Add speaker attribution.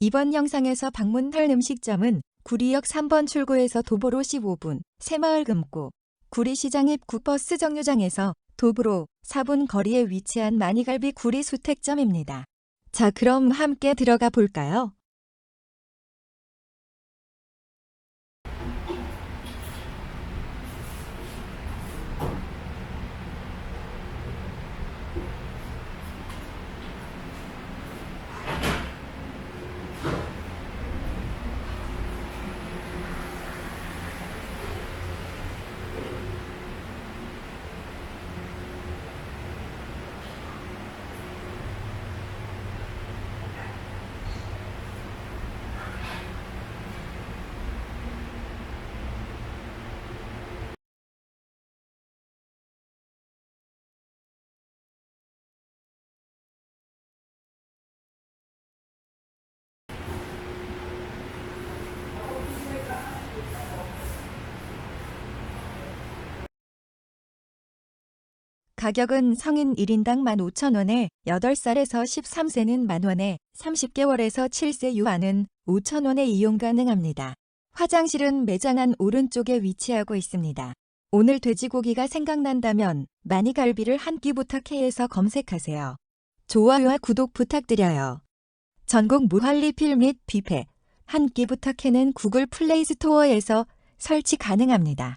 Speaker 1: 이번 영상에서 방문할 음식점은 구리역 3번 출구에서 도보로 15분, 새마을 금고, 구리시장 입 구버스 정류장에서 도보로 4분 거리에 위치한 마니갈비 구리 수택점입니다. 자, 그럼 함께 들어가 볼까요? 가격은 성인 1인당 15,000원에 8살에서 13세는 만원에 30개월에서 7세 유아는 5,000원에 이용 가능합니다. 화장실은 매장 안 오른쪽에 위치하고 있습니다. 오늘 돼지고기가 생각난다면 마니갈비를 한 끼 부탁해에서 검색하세요. 좋아요와 구독 부탁드려요. 전국 무한리 필 및 뷔페 한 끼 부탁해는 구글 플레이 스토어에서 설치 가능합니다.